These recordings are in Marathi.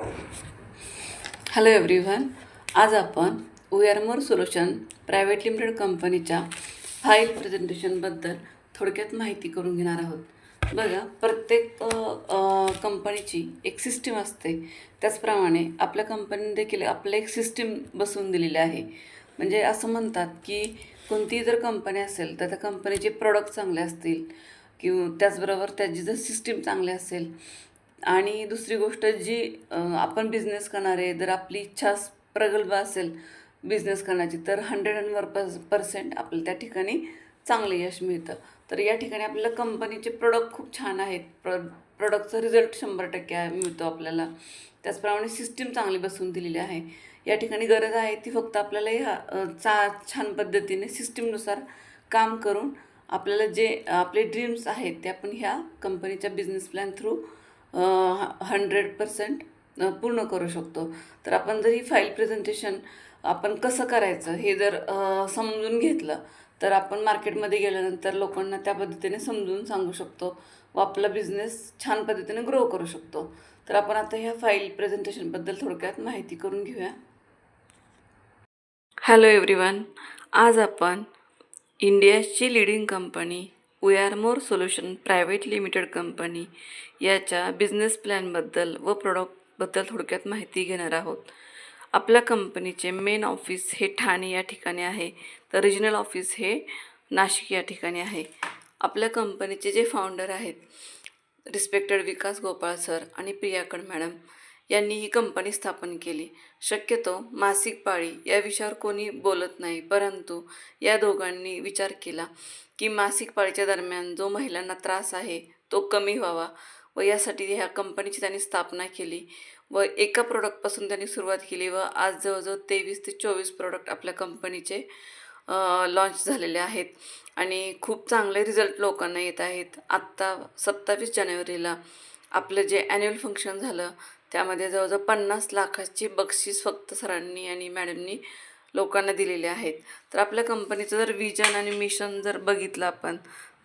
हॅलो एव्हरीवन आज आपण उयारमोर सोल्युशन प्रायव्हेट लिमिटेड कंपनीच्या फाईल प्रेझेंटेशनबद्दल थोडक्यात माहिती करून घेणार आहोत. बघा प्रत्येक कंपनीची एक सिस्टीम असते. त्याचप्रमाणे आपल्या कंपनीने देखील आपलं एक सिस्टीम बसवून दिलेली आहे. म्हणजे असं म्हणतात की कोणतीही जर कंपनी असेल तर त्या कंपनीचे प्रोडक्ट चांगले असतील. किंवा त्याचबरोबर त्याची जर सिस्टीम चांगली असेल आणि दुसरी गोष्ट जी आपण बिझनेस करणारे जर आपली इच्छा प्रगल्भ असेल बिझनेस करण्याची तर हंड्रेड अँड वर पर्सेंट आपल्याला त्या ठिकाणी चांगलं यश मिळतं. तर या ठिकाणी आपल्याला कंपनीचे प्रोडक्ट खूप छान आहेत. प्र प्रोडक्टचा रिझल्ट शंभर टक्के मिळतो आपल्याला. त्याचप्रमाणे सिस्टीम चांगली बसवून दिलेली आहे. या ठिकाणी गरज आहे ती फक्त आपल्याला ह्या चा छान पद्धतीने सिस्टीमनुसार काम करून आपल्याला जे आपले ड्रीम्स आहेत ते आपण ह्या कंपनीच्या business plan through hundred percent पूर्ण करू शकतो. तर आपण जर ही फाईल प्रेझेंटेशन आपण कसं करायचं हे जर समजून घेतलं तर आपण मार्केटमध्ये गेल्यानंतर लोकांना त्या पद्धतीने समजून सांगू शकतो व आपला बिझनेस छान पद्धतीने ग्रो करू शकतो. तर आपण आता ह्या फाईल प्रेझेंटेशनबद्दल थोडक्यात माहिती करून घेऊया. हॅलो एव्हरीवन आज आपण इंडियाची लिडिंग कंपनी उयारमोर सोल्युशन प्रायव्हेट लिमिटेड कंपनी याच्या बिझनेस प्लॅनबद्दल व प्रॉडक्टबद्दल थोडक्यात माहिती घेणार आहोत. आपल्या कंपनीचे मेन ऑफिस हे ठाणे या ठिकाणी आहे. तर रिजनल ऑफिस हे नाशिक या ठिकाणी आहे. आपल्या कंपनीचे जे फाउंडर आहेत रिस्पेक्टेड विकास गोपाळ सर आणि प्रियाकड मॅडम यांनी ही कंपनी स्थापन केली. शक्यतो मासिक पाळी या विषयावर कोणी बोलत नाही परंतु या दोघांनी विचार केला. की मासिक पाळीच्या दरम्यान जो महिलांना त्रास आहे तो कमी व्हावा व यासाठी ह्या कंपनीची त्यांनी स्थापना केली व एका प्रोडक्टपासून त्यांनी सुरुवात केली व आज जवळजवळ तेवीस ते चोवीस प्रोडक्ट आपल्या कंपनीचे लॉन्च झालेले आहेत. आणि खूप चांगले रिझल्ट लोकांना येत आहेत. आत्ता सत्तावीस जानेवारीला आपलं जे ॲन्युअल फंक्शन झालं त्यामध्ये जवळजवळ पन्नास लाखाची बक्षीस फक्त सरांनी आणि मॅडमनी लोकांना दिलेले आहेत. तर आपल्या कंपनीचं जर विजन आणि मिशन जर बघितलं आपण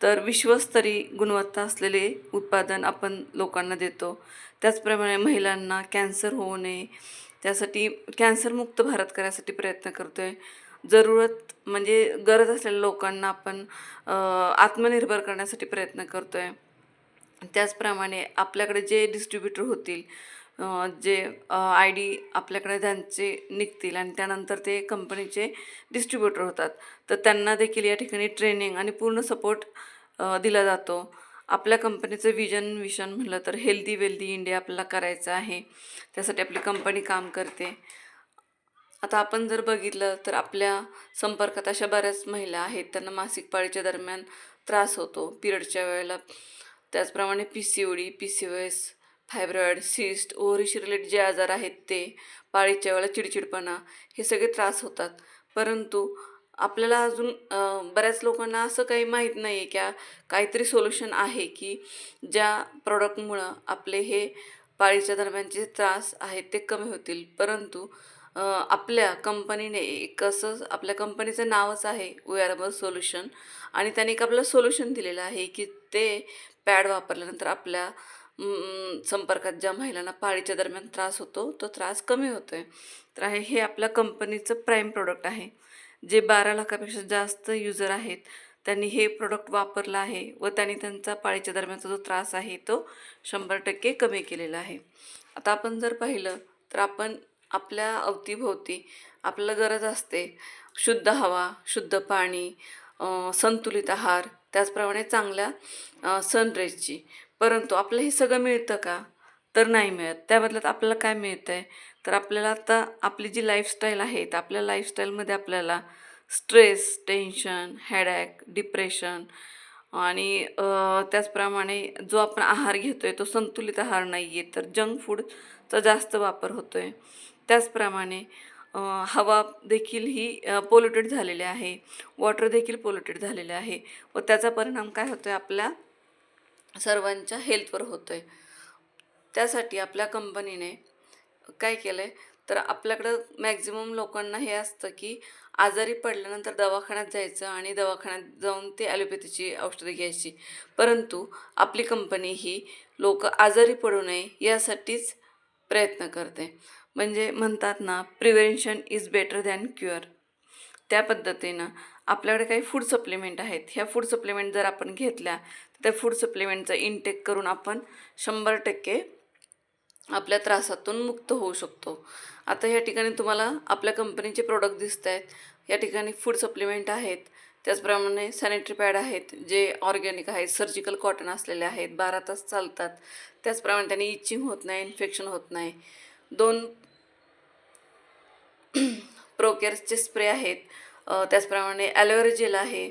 तर विश्वस्तरीय गुणवत्ता असलेले उत्पादन आपण लोकांना देतो. त्याचप्रमाणे महिलांना कॅन्सर होऊ नये. त्यासाठी कॅन्सरमुक्त भारत करायसाठी प्रयत्न करतो आहे जरूरत म्हणजे गरज असलेल्या लोकांना आपण आत्मनिर्भर करण्यासाठी प्रयत्न करतो आहे त्याचप्रमाणे आपल्याकडे जे डिस्ट्रीब्युटर होतील जे आय डी आपल्याकडे त्यांचे निघतील आणि त्यानंतर ते कंपनीचे डिस्ट्रीब्युटर होतात. तर त्यांना देखील या ठिकाणी ट्रेनिंग आणि पूर्ण सपोर्ट दिला जातो. आपल्या कंपनीचं विजन विशन म्हटलं तर हेल्दी वेल्दी इंडिया आपल्याला करायचं आहे. त्यासाठी आपली कंपनी काम करते. आता आपण जर बघितलं तर आपल्या संपर्कात अशा बऱ्याच महिला आहेत. त्यांना मासिक पाळीच्या दरम्यान त्रास होतो. पिरियडच्या वेळेला. त्याचप्रमाणे P C O D P C O S fibroid cyst ओव्हरीशी related जे आजार आहेत ते पाळीच्या वेळेला चिडचिडपणा हे सगळे त्रास होतात. परंतु आपल्याला अजून बऱ्याच लोकांना असं काही माहीत नाही आहे की काहीतरी सोल्युशन आहे की ज्या प्रॉडक्टमुळं आपले हे पाळीच्या दरम्यानचे त्रास आहेत ते कमी होतील. परंतु आपल्या कंपनीने एक असं आपल्या कंपनीचं नावच आहे वेअरेबल सोल्युशन आणि त्याने एक आपलं सोल्युशन दिलेलं आहे की ते पॅड वापरल्यानंतर आपल्या संपर्कात ज्या महिलांना पाळीच्या दरम्यान त्रास होतो तो त्रास कमी होतो आहे तर आहे हे आपल्या कंपनीचं प्राईम प्रोडक्ट आहे. जे बारा लाखापेक्षा जास्त युजर आहेत त्यांनी हे प्रोडक्ट वापरलं आहे व त्यांनी त्यांचा पाळीच्या दरम्यानचा जो त्रास आहे तो शंभर टक्के कमी केलेला आहे. आता आपण जर पाहिलं तर आपण आपल्या अवतीभोवती आपल्याला गरज असते शुद्ध हवा शुद्ध पाणी संतुलित आहार त्याचप्रमाणे चांगल्या सनरेजची परंतु आपलं हे सगळं मिळतं का? तर नाही मिळत. त्या बदल्यात आपल्याला काय मिळतं आहे तर आपल्याला आता आपली जी लाईफस्टाईल आहे तर आपल्या लाईफस्टाईलमध्ये आपल्याला स्ट्रेस टेन्शन हॅडॅक डिप्रेशन आणि त्याचप्रमाणे जो आपण आहार घेतो आहे तो संतुलित आहार नाही आहे तर जंक फूडचा जास्त वापर होतो आहे त्याचप्रमाणे हवा देखील ही पोल्युटेड झालेली आहे. वॉटर देखील पोल्युटेड झालेले आहे. व त्याचा परिणाम काय होतो आहे आपल्या सर्वांच्या हेल्थवर होतो आहे त्यासाठी आपल्या कंपनीने काय केलं आहे तर आपल्याकडं मॅक्झिमम लोकांना हे असतं की आजारी पडल्यानंतर दवाखान्यात जायचं आणि दवाखान्यात जाऊन ते ॲलोपॅथीची औषधं घ्यायची. परंतु आपली कंपनी ही लोक आजारी पडू नये यासाठीच प्रयत्न करते. म्हणजे म्हणतात ना prevention is better than cure त्या पद्धतीनं आपल्याकडे काही फूड सप्लिमेंट आहेत. ह्या फूड सप्लिमेंट जर आपण घेतल्या त्या फूड सप्लिमेंटचा इनटेक करून आपण शंभर टक्के आपल्या त्रासातून मुक्त होऊ शकतो. आता या ठिकाणी तुम्हाला आपल्या कंपनीचे प्रोडक्ट दिसत आहेत या ठिकाणी फूड सप्लिमेंट आहेत. त्याचप्रमाणे सॅनिटरी पॅड आहेत जे ऑर्गॅनिक आहेत सर्जिकल कॉटन असलेले आहेत बारा तास चालतात. त्याचप्रमाणे त्यांनी इचिंग होत नाही इन्फेक्शन होत नाही. दोन प्रोकेअर्सचे स्प्रे आहेत. त्याचप्रमाणे ॲलोवेरा जेल आहे.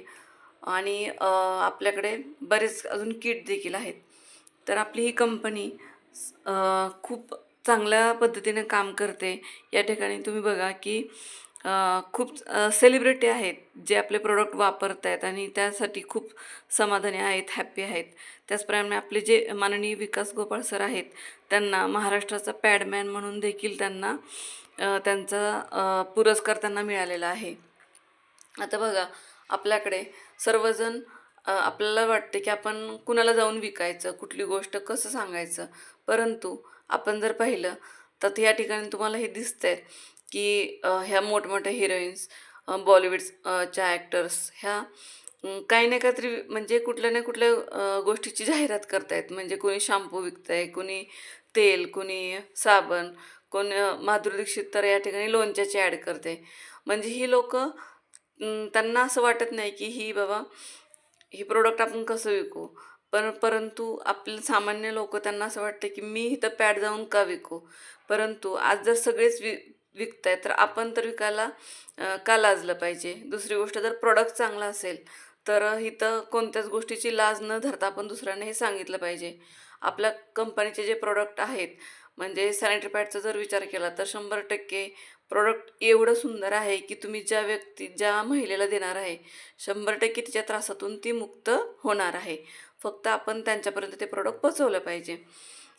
आणि आपल्याकडे बरेच अजून किट देखील आहेत. तर आपली ही कंपनी खूप चांगल्या पद्धतीने काम करते. या ठिकाणी तुम्ही बघा की खूप सेलिब्रिटी आहेत जे आपले प्रोडक्ट वापरत आहेत आणि त्यासाठी खूप समाधानी आहेत हॅप्पी आहेत. त्याचप्रमाणे आपले जे माननीय विकास गोपाळ सर आहेत त्यांना महाराष्ट्राचा पॅडमॅन म्हणून देखील त्यांना त्यांचा पुरस्कार त्यांना मिळालेला आहे. आता बघा आपल्याकडे सर्वजण आपल्याला वाटते की आपण कुणाला जाऊन विकायचं कुठली गोष्ट कसं सांगायचं? परंतु आपण जर पाहिलं तर या ठिकाणी तुम्हाला हे दिसतंय की ह्या मोठमोठ्या हिरोईन्स बॉलिवूडच्या ॲक्टर्स ह्या काही ना काहीतरी म्हणजे कुठल्या ना कुठल्या गोष्टीची जाहिरात करतायत. म्हणजे कोणी शॅम्पू विकतंय कोणी तेल कोणी साबण कोण माधुरी दीक्षित तर या ठिकाणी लोणच्याची ॲड करते म्हणजे ही लोक त्यांना असं वाटत नाही की ही बाबा ही प्रोडक्ट आपण कसं विकू? पण परंतु आपले सामान्य लोक त्यांना असं वाटतं की मी इथं पॅड जाऊन का विकू? परंतु आज जर सगळेच वि विकताय तर आपण तर विकायला का लाजलं पाहिजे? दुसरी गोष्ट जर प्रॉडक्ट चांगला असेल तर इथं कोणत्याच गोष्टीची लाज न धरता आपण दुसऱ्यांना हे सांगितलं पाहिजे. आपल्या कंपनीचे जे प्रोडक्ट आहेत म्हणजे सॅनिटरी पॅडचा जर विचार केला तर शंभर टक्के प्रोडक्ट एवढं सुंदर आहे की तुम्ही ज्या व्यक्ती ज्या महिलेला देणार आहे शंभर टक्के तिच्या त्रासातून ती मुक्त होणार आहे. फक्त आपण त्यांच्यापर्यंत ते प्रोडक्ट पोचवलं पाहिजे.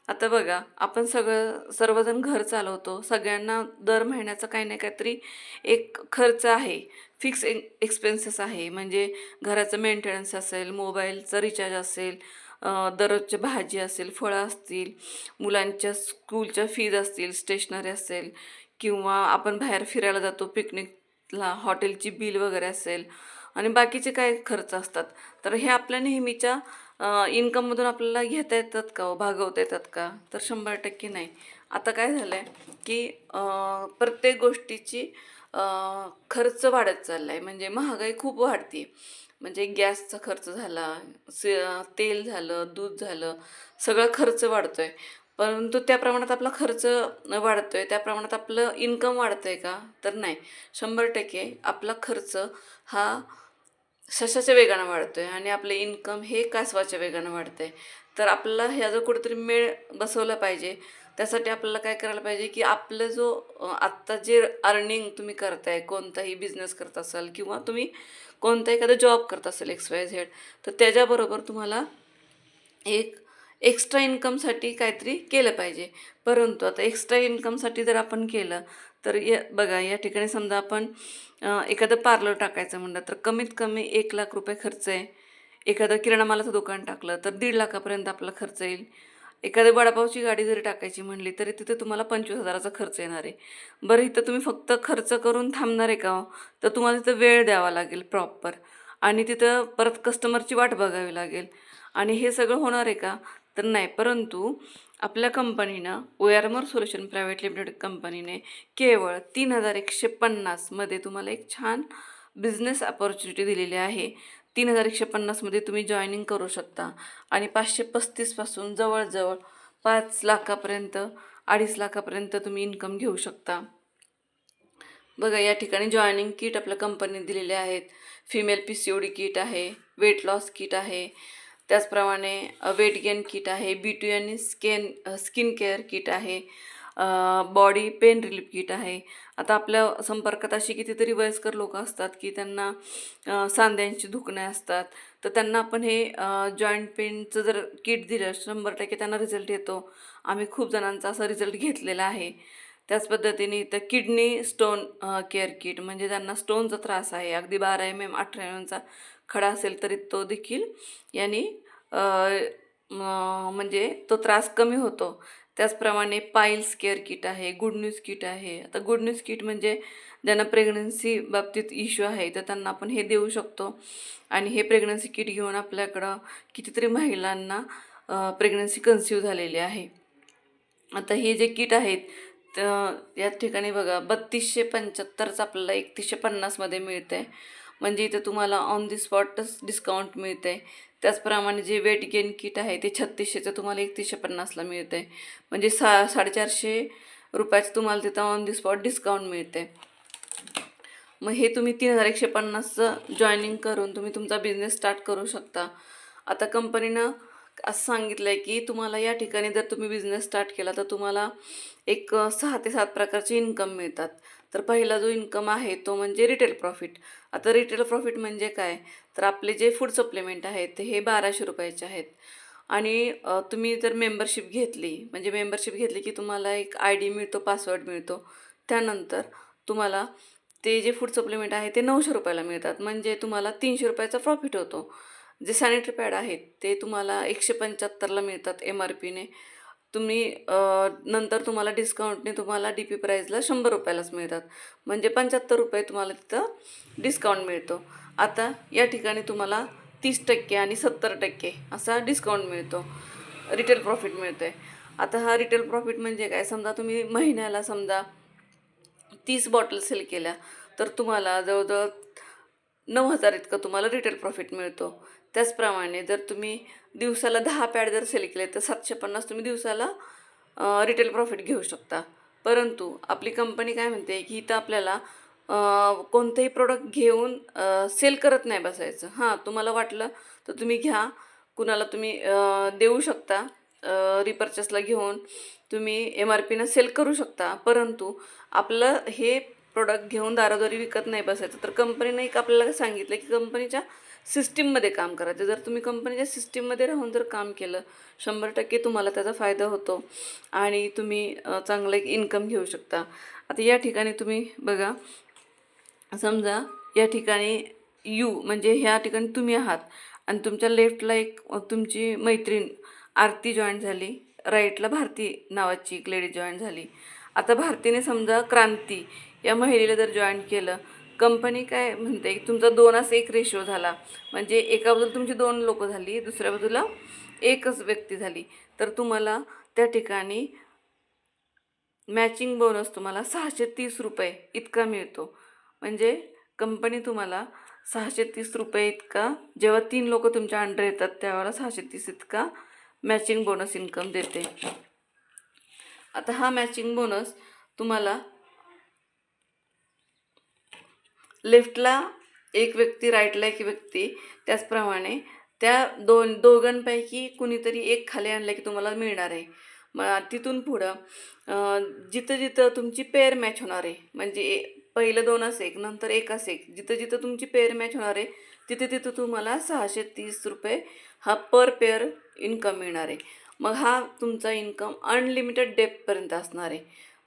आता बघा आपण सगळं सर्वजण घर चालवतो सगळ्यांना दर महिन्याचा काही ना काहीतरी एक खर्च आहे. फिक्स एक्सपेन्सेस आहे. म्हणजे घराचं मेंटेनन्स असेल मोबाईलचं रिचार्ज असेल अ, दररोजची भाजी असेल फळं असतील मुलांच्या स्कूलच्या फीज असतील स्टेशनरी असेल किंवा आपण बाहेर फिरायला जातो पिकनिकला हॉटेलची बिल वगैरे असेल आणि बाकीचे काय खर्च असतात. तर हे आपल्या नेहमीच्या इन्कममधून आपल्याला घेता येतात का हो? भागवता येतात का? तर शंभर टक्के नाही. आता काय झालं आहे की प्रत्येक गोष्टीची खर्च वाढत चालला आहे म्हणजे महागाई खूप वाढते म्हणजे गॅसचा खर्च झाला से तेल झालं दूध झालं सगळा खर्च वाढतो आहे परंतु त्या प्रमाणात आपला खर्च वाढतो आहे त्या प्रमाणात आपलं इन्कम वाढतं आहे का? तर नाही. शंभर टक्के आपला खर्च हा सशाच्या वेगानं वाढतो आहे आणि आपलं इन्कम हे कासवाच्या वेगानं वाढतं आहे तर आपला ह्या जो कुठेतरी मेळ बसवला पाहिजे त्यासाठी आपल्याला काय करायला पाहिजे की आपलं जो आत्ता जे अर्निंग तुम्ही करताय कोणताही बिझनेस करत असाल किंवा तुम्ही कोणता एखादा जॉब करत असाल एक्स वाय झेड तर त्याच्याबरोबर तुम्हाला एक एक्स्ट्रा इन्कमसाठी काहीतरी केलं पाहिजे. परंतु आता एक्स्ट्रा इन्कमसाठी जर आपण केलं तर या बघा या ठिकाणी समजा आपण एखादं पार्लर टाकायचं म्हणलं तर कमीत कमी एक लाख रुपये खर्च आहे. एखादं किराणा मालाचं दुकान टाकलं तर दीड लाखापर्यंत आपला खर्च येईल. एखादी वडापावची गाडी जरी टाकायची म्हणली तरी तिथे तुम्हाला पंचवीस हजाराचा खर्च येणार आहे. बरं इथं तुम्ही फक्त खर्च करून थांबणार आहे का हो? तर तुम्हाला तिथं वेळ द्यावा लागेल प्रॉपर आणि तिथं परत कस्टमरची वाट बघावी लागेल. आणि हे सगळं होणार आहे का? तर नाही परंतु आपल्या कंपनीनं ओयारमोर सोल्युशन प्रायव्हेट लिमिटेड कंपनीने केवळ तीन हजार एकशे पन्नासमध्ये तुम्हाला एक छान बिझनेस अपॉर्च्युनिटी दिलेली आहे. तीन हजार एकशे पन्नासमध्ये तुम्ही जॉईनिंग करू शकता आणि पाचशे पस्तीसपासून जवळजवळ पाच लाखापर्यंत अडीच लाखापर्यंत तुम्ही इन्कम घेऊ शकता. बघा या ठिकाणी जॉईनिंग किट आपल्या कंपनीने दिलेले आहेत. Female P C O D kit आहे वेट लॉस किट आहे. त्याचप्रमाणे वेट गेन किट आहे बी टू आणि स्केन स्किन केअर किट आहे बॉडी पेन रिलीफ किट आहे. आता आपल्या संपर्कात अशी कितीतरी वयस्कर लोक असतात की त्यांना सांध्यांची दुखणे असतात. तर त्यांना आपण हे जॉईंट पेनचं जर किट दिलं शंभर टक्के त्यांना रिझल्ट येतो. आम्ही खूप जणांचा असा रिझल्ट घेतलेला आहे. त्याच पद्धतीने इथं किडनी स्टोन केअर किट म्हणजे ज्यांना स्टोनचा त्रास आहे. अगदी बारा एम एम अठरा एम एमचा खडा असेल तरी तो देखील यांनी म्हणजे तो त्रास कमी होतो. त्याचप्रमाणे पाईल्स केअर किट आहे गुड न्यूज किट आहे. आता गुड न्यूज किट म्हणजे ज्यांना प्रेग्नन्सी बाबतीत इश्यू आहे तर त्यांना आपण हे देऊ शकतो. आणि हे प्रेग्नन्सी किट घेऊन आपल्याकडं कितीतरी महिलांना प्रेग्नन्सी कन्सिव्ह झालेली आहे. आता हे जे किट आहेत तर या ठिकाणी बघा बत्तीसशे पंच्याहत्तरचं आपल्याला एकतीसशे पन्नासमध्ये मिळतं आहे म्हणजे इथं तुम्हाला ऑन दी स्पॉटच डिस्काउंट मिळतं आहे त्याचप्रमाणे जे वेट गेन किट आहे ते छत्तीसशेचं तुम्हाला एकतीसशे पन्नासला मिळतं आहे म्हणजे सा साडेचारशे रुपयाचं तुम्हाला तिथं ऑन दी स्पॉट डिस्काउंट मिळते मग हे तुम्ही तीन हजार एकशे पन्नासचं जॉईनिंग करून तुम्ही तुमचा बिझनेस स्टार्ट करू शकता. आता कंपनीनं असं सांगितलं आहे की तुम्हाला या ठिकाणी जर तुम्ही बिझनेस स्टार्ट केला तर तुम्हाला एक सहा ते सात प्रकारचे इन्कम मिळतात. तर पहिला जो इन्कम आहे तो म्हणजे रिटेल प्रॉफिट. आता रिटेल प्रॉफिट म्हणजे काय? तर आपले जे फूड सप्लिमेंट आहेत ते हे बाराशे रुपयाचे आहेत. आणि तुम्ही जर मेंबरशिप घेतली म्हणजे मेंबरशिप घेतली की तुम्हाला एक आय डी मिळतो पासवर्ड मिळतो त्यानंतर तुम्हाला ते जे फूड सप्लिमेंट आहे ते नऊशे रुपयाला मिळतात. म्हणजे तुम्हाला तीनशे रुपयाचा प्रॉफिट होतो. जे सॅनिटरी पॅड आहेत ते तुम्हाला एकशे पंच्याहत्तरला मिळतात एम आर पीने तुम्ही नंतर तुम्हाला डिस्काउंटने तुम्हाला डी पी प्राईजला शंभर रुपयालाच मिळतात. म्हणजे पंच्याहत्तर रुपये तुम्हाला तिथं डिस्काउंट मिळतो. आता या ठिकाणी तुम्हाला तीस टक्के आणि सत्तर टक्के असा डिस्काउंट मिळतो. रिटेल प्रॉफिट मिळतो आहे आता हा रिटेल प्रॉफिट म्हणजे काय? समजा तुम्ही महिन्याला समजा तीस बॉटल सेल केल्या तर तुम्हाला जवळजवळ नऊ हजार इतकं तुम्हाला रिटेल प्रॉफिट मिळतो. त्याचप्रमाणे जर तुम्ही दिवसाला दहा पॅड जर सेल केले तर सातशे पन्नास तुम्ही दिवसाला रिटेल प्रॉफिट घेऊ शकता. परंतु आपली कंपनी काय म्हणते की इथं आपल्याला कोणतंही प्रोडक्ट घेऊन सेल करत नाही बसायचं. हां तुम्हाला वाटलं तर तुम्ही घ्या. कुणाला तुम्ही देऊ शकता रिपर्चेसला घेऊन तुम्ही एम आर पीनं सेल करू शकता. परंतु आपलं हे प्रोडक्ट घेऊन दारादारी विकत नाही बसायचं. तर कंपनीनं एक आपल्याला सांगितलं की कंपनीच्या सिस्टीममध्ये काम करायचं. जर तुम्ही कंपनीच्या सिस्टीममध्ये राहून जर काम केलं शंभर टक्के तुम्हाला त्याचा फायदा होतो आणि तुम्ही चांगलं एक इन्कम घेऊ शकता. आता या ठिकाणी तुम्ही बघा समजा या ठिकाणी यू म्हणजे ह्या ठिकाणी तुम्ही आहात आणि तुमच्या लेफ्टला एक तुमची मैत्रीण आरती जॉईन झाली राईटला भारती नावाची एक लेडी जॉईन झाली. आता भारतीने समजा क्रांती या महिलेला जर जॉईन केलं कंपनी काय म्हणते तुमचा तुमचा असं एक रेशो झाला. म्हणजे एका बाजूला तुमची दोन लोक झाली दुसऱ्या बाजूला एकच व्यक्ती झाली. तर तुम्हाला त्या ठिकाणी मॅचिंग बोनस तुम्हाला सहाशे तीस रुपये इतका मिळतो. म्हणजे कंपनी तुम्हाला सहाशे तीस रुपये इतका जेव्हा तीन लोक तुमच्या अंडर येतात त्यावेळेला सहाशे तीस इतका मॅचिंग बोनस इन्कम देते. आता हा मॅचिंग बोनस तुम्हाला लेफ्टला एक व्यक्ती राईटला एक व्यक्ती त्याचप्रमाणे त्या दोन दोघांपैकी कुणीतरी एक खाली आणलं की तुम्हाला मिळणार आहे. मग तिथून पुढं जिथं जिथं तुमची पेअर मॅच होणार आहे म्हणजे ए- पहिलं दोनच एक नंतर एक एक जिथं जिथं तुमची पेअर मॅच होणार आहे तिथे तिथं तुम्हाला सहाशे तीस रुपये हा पर पेअर इन्कम मिळणार आहे. मग हा तुमचा इन्कम अनलिमिटेड डेपपर्यंत असणार आहे.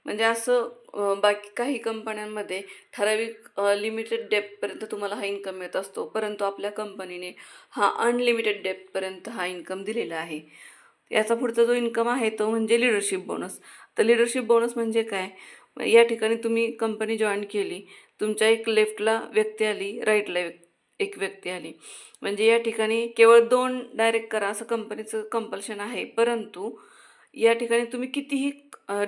म्हणजे असं बाकी काही कंपन्यांमध्ये ठराविक लिमिटेड डेपपर्यंत तुम्हाला हा इन्कम मिळत असतो. परंतु आपल्या कंपनीने हा अनलिमिटेड डेपपर्यंत हा इन्कम दिलेला आहे. याचा पुढचा जो इन्कम आहे तो म्हणजे लिडरशिप बोनस तर लिडरशिप बोनस म्हणजे काय? या ठिकाणी तुम्ही कंपनी जॉईन केली तुमच्या एक लेफ्टला व्यक्ती आली राईटला व्यक् एक व्यक्ती आली. म्हणजे या ठिकाणी केवळ दोन डायरेक्ट करा असं कंपनीचं कंपल्शन आहे. परंतु या ठिकाणी तुम्ही कितीही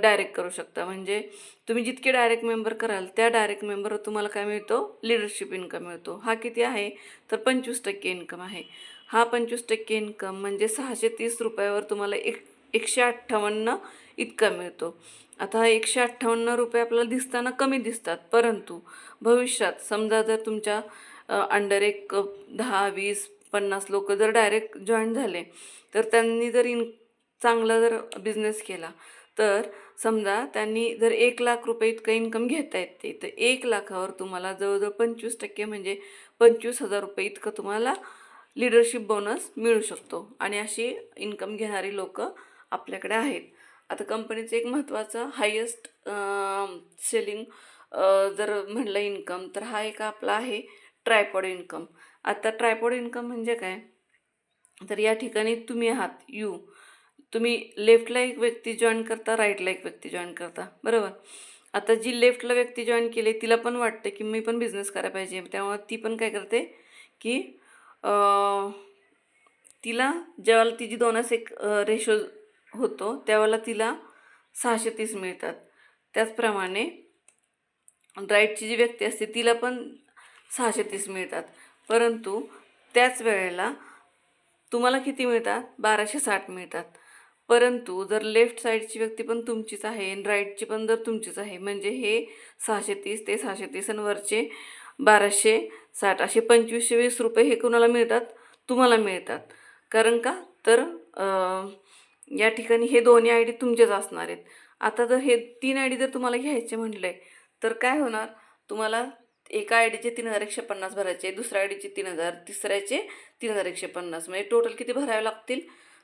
डायरेक्ट करू शकता. म्हणजे तुम्ही जितके डायरेक्ट मेंबर कराल त्या डायरेक्ट मेंबरवर तुम्हाला काय मिळतो? लिडरशिप इन्कम मिळतो. हा किती आहे? तर पंचवीस टक्के इन्कम आहे. हा पंचवीस टक्के इन्कम म्हणजे सहाशे तीस रुपयावर तुम्हाला एक एकशे अठ्ठावन्न इतका मिळतो. आता हा एकशे अठ्ठावन्न रुपये आपल्याला दिसताना कमी दिसतात. परंतु भविष्यात समजा जर तुमच्या अंडर एक दहा वीस पन्नास लोक जर डायरेक्ट जॉईन झाले तर त्यांनी जर इन चांगला जर बिझनेस केला तर समजा त्यांनी जर एक लाख रुपये इतकं इन्कम घेता येते तर एक लाखावर तुम्हाला जवळजवळ पंचवीस टक्के म्हणजे पंचवीस हजार रुपये इतकं तुम्हाला लिडरशिप बोनस मिळू शकतो. आणि अशी इन्कम घेणारी लोक आपल्याकडे आहेत. आता कंपनीचं एक महत्त्वाचं हायेस्ट सेलिंग जर म्हणलं इन्कम तर हा एक आपला आहे ट्रायपॉड इन्कम आता ट्रायपॉड इन्कम म्हणजे काय? तर या ठिकाणी तुम्ही आहात यू तुम्ही लेफ्टला एक व्यक्ती जॉईन करता राईटला एक व्यक्ती जॉईन करता. बरोबर? आता जी लेफ्टला व्यक्ती जॉईन केली तिला पण वाटतं की मी पण बिझनेस करायला पाहिजे. त्यामुळे ती पण काय करते की तिला ज्यावेळेला तिची दोनच एक रेशो होतो त्यावेळेला तिला सहाशे तीस मिळतात. त्याचप्रमाणे राईटची जी व्यक्ती असते तिला पण सहाशे तीस मिळतात. परंतु त्याच वेळेला तुम्हाला किती मिळतात? बाराशे साठ मिळतात. परंतु जर लेफ्ट साईडची व्यक्ती पण तुमचीच आहे आणि राईटची पण जर तुमचीच आहे म्हणजे हे सहाशे तीस ते सहाशे तीस आणि वरचे बाराशे साठ असे पंचवीसशे वीस रुपये हे कुणाला मिळतात? तुम्हाला मिळतात. कारण का? तर या ठिकाणी हे दोन्ही आय डी तुमचेच असणार आहेत. आता जर हे तीन आय डी जर तुम्हाला घ्यायचे म्हटले तर काय होणार? तुम्हाला एका आय डीचे तीन हजार एकशे पन्नास भरायचे दुसऱ्या आय डीचे तीन हजार तिसऱ्याचे तीन हजार एकशे पन्नास. म्हणजे टोटल किती भरावे लागतील?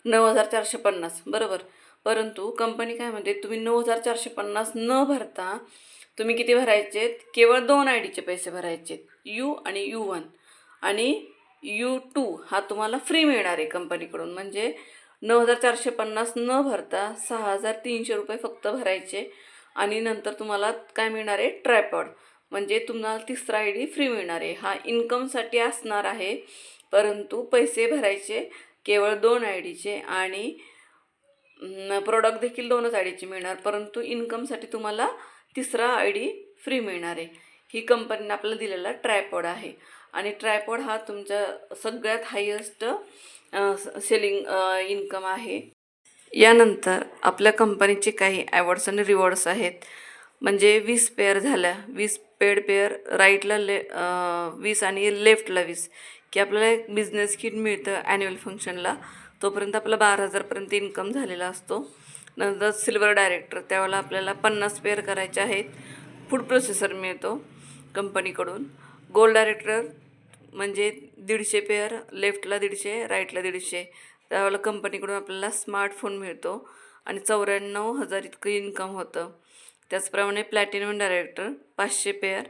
नऊ हजार चारशे पन्नास. बरोबर. परंतु कंपनी काय म्हणते तुम्ही नऊ हजार चारशे पन्नास न भरता तुम्ही किती भरायचे केवळ दोन आय डीचे पैसे भरायचे यू आणि यू वन. आणि यू टू हा तुम्हाला फ्री मिळणार आहे कंपनीकडून म्हणजे नऊ हजार चारशे पन्नास न भरता सहा हजार तीनशे रुपये फक्त भरायचे. आणि नंतर तुम्हाला काय मिळणार आहे? ट्रायपॉड. म्हणजे तुम्हाला तिसरा आय डी फ्री मिळणार आहे. हा इन्कमसाठी असणार आहे. परंतु पैसे भरायचे. केवळ दोन आय डीचे आणि प्रोडक्ट देखील दोनच आय डीचे मिळणार परंतु इन्कमसाठी तुम्हाला तिसरा आय डी फ्री मिळणार आहे. ही कंपनीने आपल्याला दिलेला ट्रायपॉड आहे. आणि ट्रायपॉड हा तुमच्या सगळ्यात हायेस्ट सेलिंग इन्कम आहे. यानंतर आपल्या कंपनीचे काही ॲवॉर्ड्स आणि रिवॉर्ड्स आहेत. म्हणजे वीस पेअर झाल्या. वीस पेड पेअर राईटला ले वीस आणि लेफ्टला वीस. की आपल्याला एक बिझनेस किट मिळतं ॲन्युअल फंक्शनला तोपर्यंत आपला बारा हजारपर्यंत इन्कम झालेला असतो. नंतर सिल्वर डायरेक्टर त्यावेळेला आपल्याला पन्नास पेअर करायचे आहेत. फूड प्रोसेसर मिळतो कंपनीकडून गोल्ड डायरेक्टर म्हणजे दीडशे पेअर लेफ्टला दीडशे राईटला दीडशे. त्यावेळेला कंपनीकडून आपल्याला स्मार्टफोन मिळतो आणि चौऱ्याण्णव हजार इतकं इन्कम होतं. त्याचप्रमाणे प्लॅटिनम डायरेक्टर पाचशे पेअर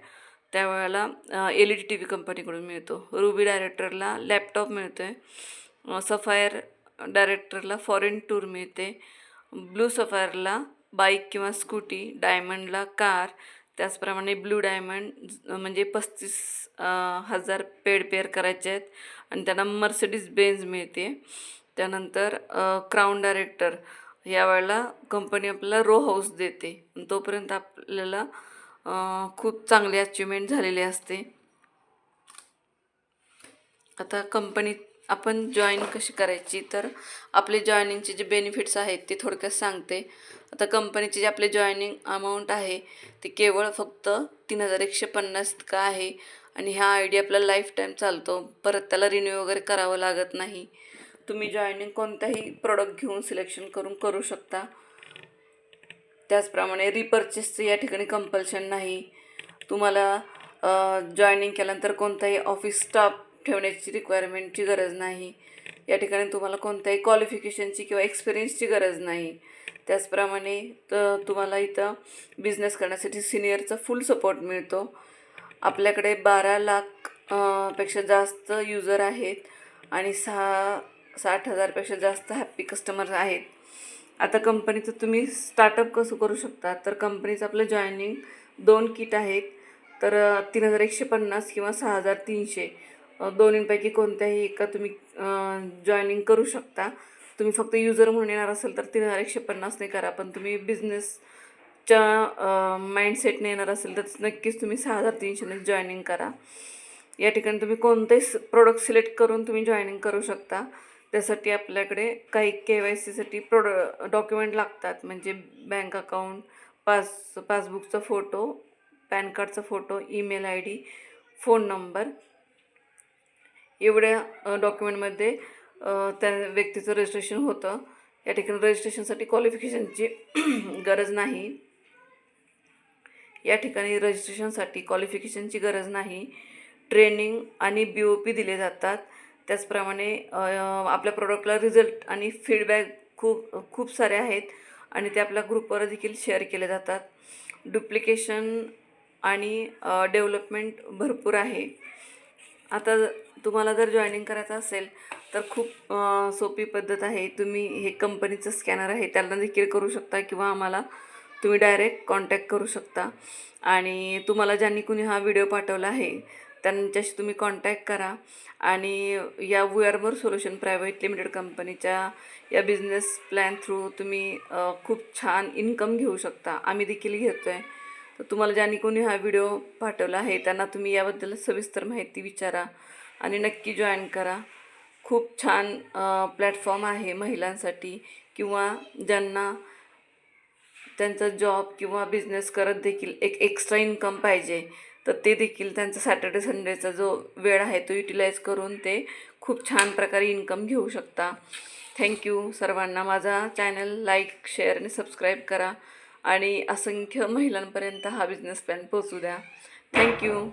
त्यावेळेला L E D T V कंपनीकडून मिळतो. रुबी डायरेक्टरला लॅपटॉप मिळतो आहे सफायर डायरेक्टरला फॉरेन टूर मिळते. ब्लू सफायरला बाईक किंवा स्कूटी डायमंडला कार त्याचप्रमाणे ब्लू डायमंड म्हणजे पस्तीस हजार पेड पेअर करायचे आहेत. आणि त्यांना मर्सिडीज बेन्झ मिळते. त्यानंतर क्राऊन डायरेक्टर यावेळेला कंपनी आपल्याला रो हाऊस देते. तोपर्यंत आपल्याला खूप चांगली अचिव्हमेंट झालेली असते. आता कंपनीत आपण जॉईन कशी करायची? तर आपले जॉईनिंगचे जे बेनिफिट्स आहेत ते थोडक्यात सांगते. आता कंपनीचे जे आपले जॉईनिंग अमाऊंट आहे ते केवळ फक्त तीन हजार एकशे पन्नास इतकं आहे. आणि हा आय डी आपला लाईफ टाईम चालतो. परत त्याला रिन्यू वगैरे करावं लागत नाही. तुम्ही जॉईनिंग कोणताही प्रोडक्ट घेऊन सिलेक्शन करून करू शकता. त्याचप्रमाणे रिपर्चेसचं या ठिकाणी कंपल्शन नाही. तुम्हाला जॉईनिंग केल्यानंतर कोणताही ऑफिस स्टाफ ठेवण्याची रिक्वायरमेंटची गरज नाही. या ठिकाणी तुम्हाला कोणत्याही क्वालिफिकेशनची किंवा एक्सपिरियन्सची गरज नाही. त्याचप्रमाणे तर तुम्हाला इथं बिझनेस करण्यासाठी सिनियरचा फुल सपोर्ट मिळतो. आपल्याकडे बारा लाखपेक्षा जास्त युजर आहेत आणि सहा साठ हजारपेक्षा जास्त हॅप्पी कस्टमर आहेत. आता कंपनीचं तुम्ही स्टार्टअप कसं करू शकता? तर कंपनीचं आपलं जॉईनिंग दोन किट आहेत. तर तीन हजार एकशे पन्नास किंवा सहा हजार तीनशे. दोन्हींपैकी कोणत्याही एका तुम्ही जॉईनिंग करू शकता. तुम्ही फक्त युजर म्हणून येणार असेल तर तीन हजार एकशे पन्नासने करा. पण तुम्ही बिझनेसच्या माइंडसेटने येणार असेल तर नक्कीच तुम्ही सहा हजार तीनशेने जॉईनिंग करा. या ठिकाणी तुम्ही कोणतेही प्रोडक्ट सिलेक्ट करून तुम्ही जॉईनिंग करू शकता. त्यासाठी आपल्याकडे काही के वाय सीसाठी प्रोड डॉक्युमेंट लागतात. म्हणजे बँक अकाउंट पास पासबुकचा फोटो पॅन कार्डचा photo email I D phone number एवढ्या डॉक्युमेंटमध्ये त्या व्यक्तीचं रजिस्ट्रेशन होतं. या ठिकाणी रजिस्ट्रेशनसाठी क्वालिफिकेशनची गरज नाही. या ठिकाणी रजिस्ट्रेशनसाठी क्वालिफिकेशनची गरज नाही. ट्रेनिंग आणि बी ओ पी दिले जातात. त्याचप्रमाणे आपल्या प्रोडक्टला रिझल्ट आणि फीडबॅक खूप खूप सारे आहेत आणि ते आपल्या ग्रुपवर देखील शेअर केले जातात. डुप्लिकेशन आणि डेव्हलपमेंट भरपूर आहे. आता तुम्हाला जर जॉईनिंग करायचं असेल तर खूप सोपी पद्धत आहे. तुम्ही हे कंपनीचं स्कॅनर आहे त्याला देखील करू शकता किंवा आम्हाला तुम्ही डायरेक्ट कॉन्टॅक्ट करू शकता. आणि तुम्हाला ज्यांनी कुणी हा व्हिडिओ पाठवला आहे त्यांच्याशी तुम्ही कॉन्टॅक्ट करा. आणि या वुयारमोर सोल्युशन प्रायव्हेट लिमिटेड कंपनीच्या या बिझनेस प्लॅन थ्रू तुम्ही खूप छान इन्कम घेऊ शकता. आम्ही देखील घेतो आहे तर तुम्हाला ज्यांनी कोणी हा व्हिडिओ पाठवला आहे त्यांना तुम्ही याबद्दल सविस्तर माहिती विचारा आणि नक्की जॉईन करा. खूप छान प्लॅटफॉर्म आहे महिलांसाठी किंवा ज्यांना त्यांचा जॉब किंवा बिझनेस करत देखील एक एक्स्ट्रा इन्कम पाहिजे. तर ते देखील त्यांचा सॅटर्डे संडेचा जो वेळ आहे तो युटिलाइज करून ते खूप छान प्रकारे इन्कम घेऊ शकता. थँक्यू सर्वांना. माझा चॅनल लाईक शेअर आणि सबस्क्राईब करा. आणि असंख्य महिलांपर्यंत हा बिझनेस प्लॅन पोचू द्या. थँक्यू